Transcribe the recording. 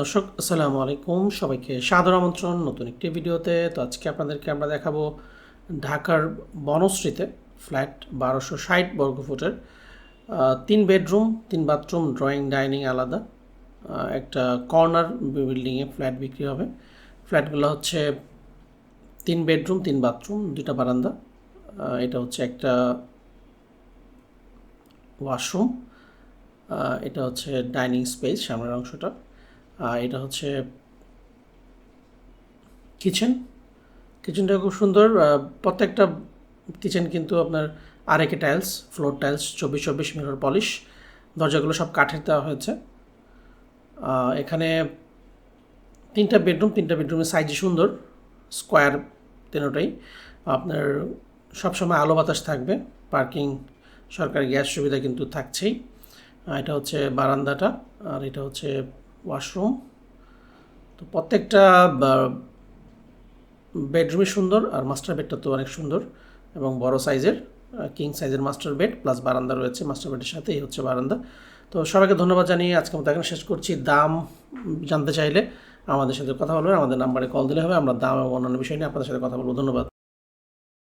দর্শক, আসসালামু আলাইকুম। সবাইকে সাদর আমন্ত্রণ, নতুন একটি ভিডিওতে। তো আজকে আপনাদেরকে আমরা দেখাবো ঢাকার বনশ্রীতে ফ্ল্যাট বারোশো ষাট বর্গফুটের তিন বেডরুম, তিন বাথরুম, ড্রয়িং, ডাইনিং আলাদা। একটা কর্নার বিল্ডিংয়ে ফ্ল্যাট বিক্রি হবে। ফ্ল্যাটগুলো হচ্ছে তিন বেডরুম, তিন বাথরুম দুটা বারান্দা। এটা হচ্ছে একটা ওয়াশরুম। এটা হচ্ছে ডাইনিং স্পেস সামনের অংশটা। আর এটা হচ্ছে কিচেন। কিচেনটা খুব সুন্দর। প্রত্যেকটা কিচেন কিন্তু আপনার আরেকে টাইলস, ফ্লোর টাইলস, চব্বিশ চব্বিশ মিরর পলিশ, দরজাগুলো সব কাঠের দেওয়া হয়েছে। এখানে তিনটা বেডরুম, তিনটা বেডরুমের সাইজই সুন্দর, স্কোয়ার তিনোটাই। আপনার সবসময় আলো বাতাস থাকবে, পার্কিং, সরকারি গ্যাস সুবিধা কিন্তু থাকছেই। এটা হচ্ছে বারান্দাটা, আর এটা হচ্ছে ওয়াশরুম। তো প্রত্যেকটা বেডরুমই সুন্দর আর মাস্টার বেডটা তো অনেক সুন্দর এবং বড় সাইজের কিং সাইজের মাস্টার বেড প্লাস বারান্দা রয়েছে মাস্টার বেডের সাথে, এই হচ্ছে বারান্দা। তো সবাইকে ধন্যবাদ জানিয়ে আজকে মতো এখানে শেষ করছি। দাম জানতে চাইলে আমাদের সাথে কথা বলবেন, আমাদের নাম্বারে কল দিলে হবে, আমরা দাম এবং অন্যান্য বিষয় নিয়ে আপনাদের সাথে কথা বলব। ধন্যবাদ।